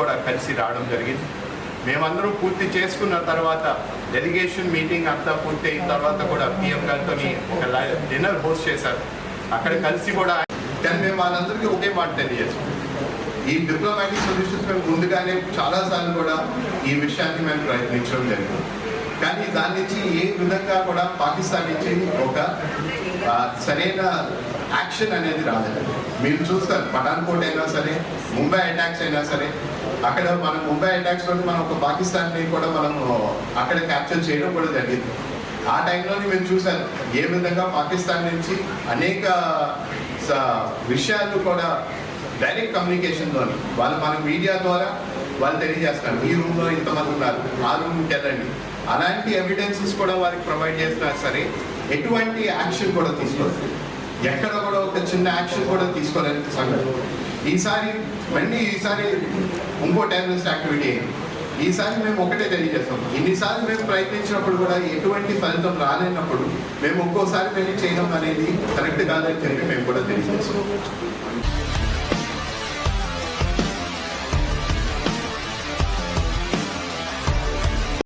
కూడా కలిసి రావడం జరిగింది. మేమందరూ పూర్తి చేసుకున్న తర్వాత డెలిగేషన్ మీటింగ్ అంతా పూర్తి అయిన తర్వాత కూడా పిఎం గారితో ఒక డిన్నర్ హోస్ట్ చేశారు. అక్కడ కలిసి కూడా దాన్ని మేము వాళ్ళందరికీ ఒకే మాట తెలియజేస్తాం. ఈ డిప్లొమాటిక్ సొల్యూషన్స్ మేము ముందుగానే చాలాసార్లు కూడా ఈ విషయాన్ని మేము ప్రయత్నించడం జరిగింది. కానీ దాని నుంచి ఏ విధంగా కూడా పాకిస్తాన్ నుంచి ఒక సరైన యాక్షన్ అనేది రాదు. మీరు చూస్తారు పఠాన్కోట్ అయినా సరే ముంబై అటాక్స్ అయినా సరే అక్కడ మనం ముంబై అటాక్స్లో మనం ఒక పాకిస్తాన్ని కూడా మనం అక్కడ క్యాప్చర్ చేయడం కూడా జరిగింది. ఆ టైంలోని మేము చూసాను ఏ విధంగా పాకిస్తాన్ నుంచి అనేక విషయాలు కూడా డైరెక్ట్ కమ్యూనికేషన్లోని వాళ్ళు మన మీడియా ద్వారా వాళ్ళు తెలియజేస్తారు ఈ రూమ్లో ఇంతమంది ఉన్నారు ఆ రూమ్కి వెళ్ళండి. అలాంటి ఎవిడెన్సెస్ కూడా వారికి ప్రొవైడ్ చేసినా సరే ఎటువంటి యాక్షన్ కూడా తీసుకోవచ్చు ఎక్కడ కూడా ఒక చిన్న యాక్షన్ కూడా తీసుకోలేని సంగతి ఈసారి మళ్ళీ ఈసారి ఇంకో టెర్రరిస్ట్ యాక్టివిటీ. ఈసారి మేము ఒకటే తెలియజేస్తాం. ఇన్నిసార్లు మేము ప్రయత్నించినప్పుడు కూడా ఎటువంటి ఫలితం రాలేనప్పుడు మేము ఒక్కోసారి వెళ్ళి చేయడం అనేది కరెక్ట్ కాదని చెప్పి మేము కూడా తెలియజేస్తాం.